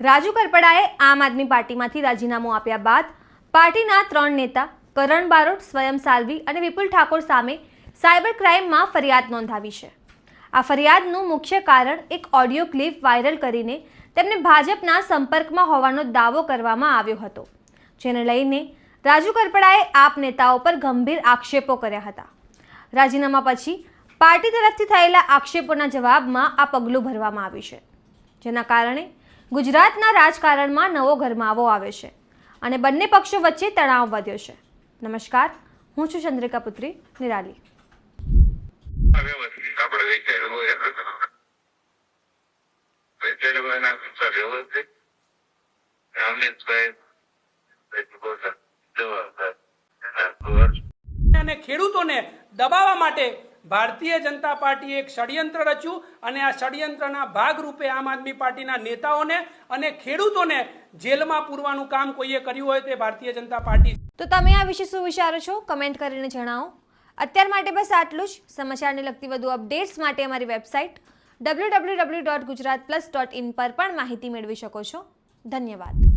રાજુ કરપડાએ આમ આદમી પાર્ટીમાંથી રાજીનામું આપ્યા બાદ પાર્ટીના ત્રણ નેતા, કરણ બારોટ, સ્વયં સાલ્વી અને વિપુલ ઠાકોર સામે સાયબર ક્રાઇમમાં ફરિયાદ નોંધાવી છે. આ ફરિયાદનું મુખ્ય કારણ એક ઓડિયો ક્લિપ વાયરલ કરીને તેમને ભાજપના સંપર્કમાં હોવાનો દાવો કરવામાં આવ્યો હતો, જેને લઈને રાજુ કરપડાએ આપ નેતાઓ પર ગંભીર આક્ષેપો કર્યા હતા. રાજીનામા પછી પાર્ટી તરફથી થયેલા આક્ષેપોના જવાબમાં આ પગલું ભરવામાં આવ્યું છે, જેના કારણે ગુજરાતના રાજકારણમાં નવો ગરમાવો આવ્યો છે અને બંને પક્ષો વચ્ચે તણાવ વધ્યો છે. નમસ્કાર હું છું ચંદ્રિકા પુત્રી નિરાલી. અને ખેડૂતોને દબાવવા માટે ભારતીય જનતા પાર્ટીએ એક ષડયંત્ર રચ્યું અને આ ષડયંત્રના ભાગરૂપે આમ આદમી પાર્ટીના નેતાઓને અને ખેડૂતોને જેલમાં પૂરવાનું કામ કોઈએ કર્યું હોય તે ભારતીય જનતા પાર્ટી તો તમે આ વિશે શું વિચારો છો? કમેન્ટ કરીને જણાવો. અત્યાર માટે બસ આટલું જ. સમાચારને લગતી વધુ અપડેટ્સ માટે અમારી website W W W dot Gujarat plus dot in પર પણ માહિતી મેળવી શકો છો. ધન્યવાદ.